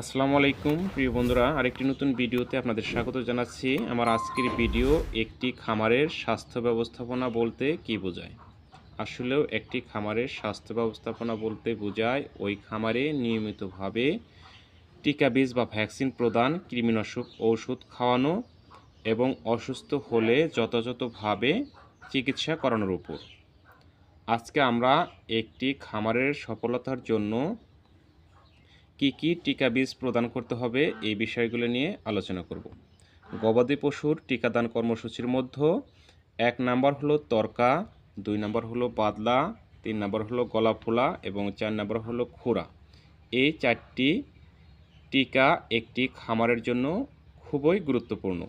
আসসালামু আলাইকুম, প্রিয় বন্ধুরা। আরেকটি নতুন ভিডিওতে আপনাদের স্বাগত জানাচ্ছি। আমার আজকের ভিডিও একটি খামারের স্বাস্থ্য ব্যবস্থাপনা বলতে কি বোঝায়? আসলেও একটি খামারের স্বাস্থ্য ব্যবস্থাপনা বলতে বোঝায়, ওই খামারে নিয়মিতভাবে টিকা বীজ বা ভ্যাকসিন প্রদান, কৃমিনাশক ঔষধ খাওয়ানো এবং অসুস্থ হলে যথাযথভাবে চিকিৎসা করানোর উপর। আজকে আমরা একটি খামারের সফলতার জন্য কি কি টিকা বীজ প্রদান করতে হবে এই বিষয়গুলো নিয়ে আলোচনা করব। গবাদি পশুর টিকাদান কর্মসূচির মধ্যে এক নাম্বার হলো তরকা, দুই নাম্বার হলো বাদলা, তিন নাম্বার হলো গলাফোলা এবং চার নাম্বার হলো খুরা। এই চারটি টিকা একটি খামারের জন্য খুবই গুরুত্বপূর্ণ।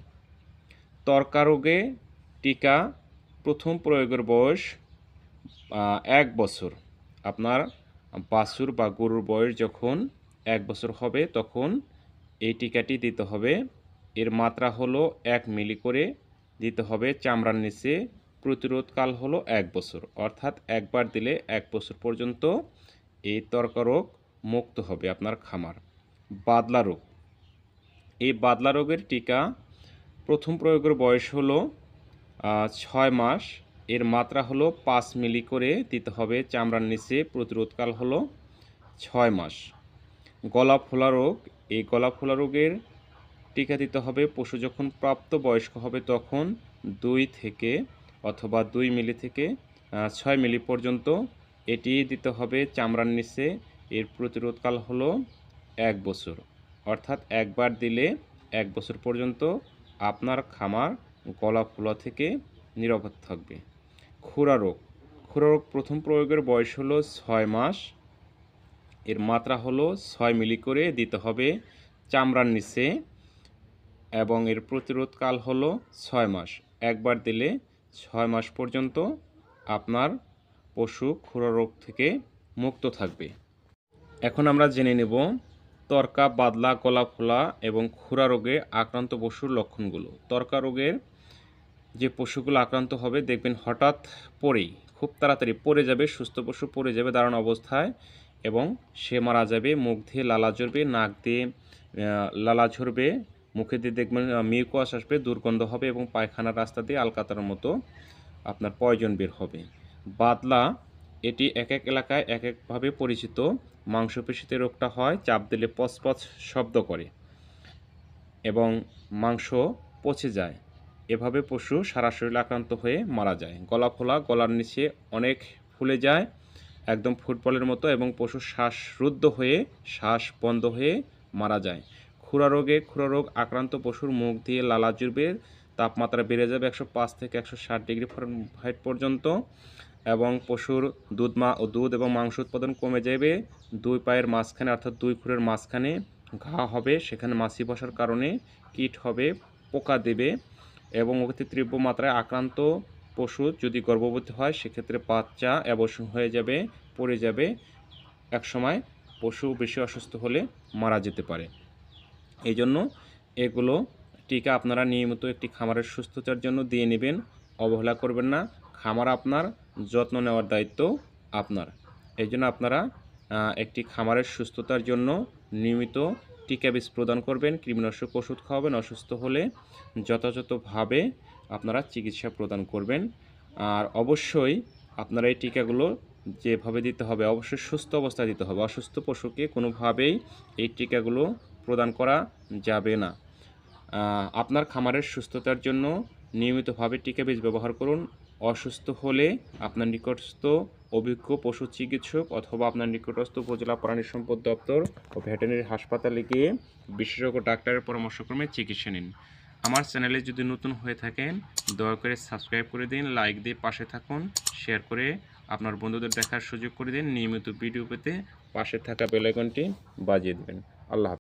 তরকা রোগে টিকা প্রথম প্রয়োগের বয়স এক বছর। আপনার বাছুর বা গরুর বয়স যখন এক বছর হবে, তখন এই টিকাটি দিতে হবে। এর মাত্রা হলো এক মিলি করে দিতে হবে চামড়ার নিচে। প্রতিরোধকাল হলো এক বছর, অর্থাৎ একবার দিলে এক বছর পর্যন্ত এই তর্ক রোগ মুক্ত হবে আপনার খামার। বাদলা রোগ। এই বাদলা রোগের টিকা প্রথম প্রয়োগের বয়স হলো ছয় মাস। এর মাত্রা হলো পাঁচ মিলি করে দিতে হবে চামড়ার নিচে। প্রতিরোধকাল হলো ছয় মাস। গলা ফোলা রোগ এই গলা ফোলা রোগের টিকা দিতে হবে পশু যখন প্রাপ্ত বয়স্ক হবে তখন দুই থেকে অথবা দুই মিলি থেকে ছয় মিলি পর্যন্ত। এটি দিতে হবে চামড়ার নিচে। এর প্রতিরোধকাল হলো এক বছর। অর্থাৎ একবার দিলে এক বছর পর্যন্ত আপনার খামার গলা ফোলা থেকে নিরাপদ থাকবে। খুরা রোগ খুরা রোগ প্রথম প্রয়োগের বয়স হলো ছয় মাস। এর মাত্রা হলো ছয় মিলি করে দিতে হবে চামড়ার নিচে এবং এর প্রতিরোধকাল হলো ছয় মাস। একবার দিলে ছয় মাস পর্যন্ত আপনার পশু খুরা রোগ থেকে মুক্ত থাকবে। এখন আমরা জেনে নেব তরকা, বাদলা গলা ফোলা এবং খুরা রোগে আক্রান্ত পশুর লক্ষণগুলো। তরকা রোগের যে পশুগুলো আক্রান্ত হবে, দেখবেন হঠাৎ পরেই, খুব তাড়াতাড়ি পড়ে যাবে, সুস্থ পশু পড়ে যাবে দাঁড়ানো অবস্থায় এবং সে মারা যাবে, মুখ দিয়ে লালা ঝরবে, নাক দিয়ে লালা ঝরবে, মুখে দিয়ে দেখবেন মিউকাস আসবে, দুর্গন্ধ হবে এবং পায়খানার রাস্তা দিয়ে আলকাতার মতো আপনার পয়জন বের হবে। বাদলা, এটি এক এক এলাকায় এক একভাবে পরিচিত। মাংসপেশিতে রোগটা হয়, চাপ দিলে পচপচ শব্দ করে এবং মাংস পচে যায়। এভাবে পশু সারা শরীরে আক্রান্ত হয়ে মারা যায়। গলা ফোলা, গলার নিচে অনেক ফুলে যায়। একদম ফুটবলের মতো এবং পশু শ্বাসরুদ্ধ হয়ে, শ্বাস বন্ধ হয়ে মারা যায়। খুরা রোগে, খুরা রোগ আক্রান্ত পশুর মুখ দিয়ে লালা জুড়বে তাপমাত্রা বেড়ে যাবে একশো পাঁচ থেকে একশো ষাট ডিগ্রি ফারেনহাইট পর্যন্ত এবং পশুর দুধ মা দুধ এবং মাংস উৎপাদন কমে যাবে। দুই পায়ের মাঝখানে অর্থাৎ দুই খুরের মাঝখানে ঘা হবে, সেখানে মাছি বসার কারণে কীট হবে, পোকা দেবে এবং অতি তীব্র মাত্রায় আক্রান্ত পশু যদি গর্ভবতী হয়, সেক্ষেত্রে বাচ্চা অ্যাবর্শন হয়ে যাবে, পড়ে যাবে। এক সময় পশু বেশি অসুস্থ হলে মারা যেতে পারে। এই জন্য এগুলো টিকা আপনারা নিয়মিত একটি খামারের সুস্থতার জন্য দিয়ে নেবেন, অবহেলা করবেন না। খামার আপনার, যত্ন নেওয়ার দায়িত্ব আপনার। এই জন্য আপনারা একটি খামারের সুস্থতার জন্য নিয়মিত টিকা বীজ প্রদান করবেন, কৃমিনাশক ওষুধ খাওয়াবেন, অসুস্থ হলে যথাযথভাবে আপনারা চিকিৎসা প্রদান করবেন। আর অবশ্যই আপনারা এই টিকাগুলো যেভাবে দিতে হবে, অবশ্যই সুস্থ অবস্থায় দিতে হবে। অসুস্থ পশুকে কোনোভাবেই এই টিকাগুলো প্রদান করা যাবে না। আপনার খামারের সুস্থতার জন্য নিয়মিতভাবে টিকা বীজ ব্যবহার করুন। অসুস্থ হলে আপনার নিকটস্থ অভিজ্ঞ পশু চিকিৎসক অথবা আপনার নিকটস্থ উপজেলা প্রাণী সম্পদ দপ্তর ও ভেটেরিনারি হাসপাতালে গিয়ে বিশেষজ্ঞ ডাক্তারের পরামর্শক্রমে চিকিৎসা নিন। আমার চ্যানেলে যদি নতুন হয়ে থাকেন, দয়া করে সাবস্ক্রাইব করে দিন, লাইক দিয়ে পাশে থাকুন, শেয়ার করে আপনার বন্ধুদের দেখার সুযোগ করে দিন। নিয়মিত ভিডিও পেতে পাশে থাকা বেলাইকনটি বাজিয়ে দেবেন। আল্লাহ।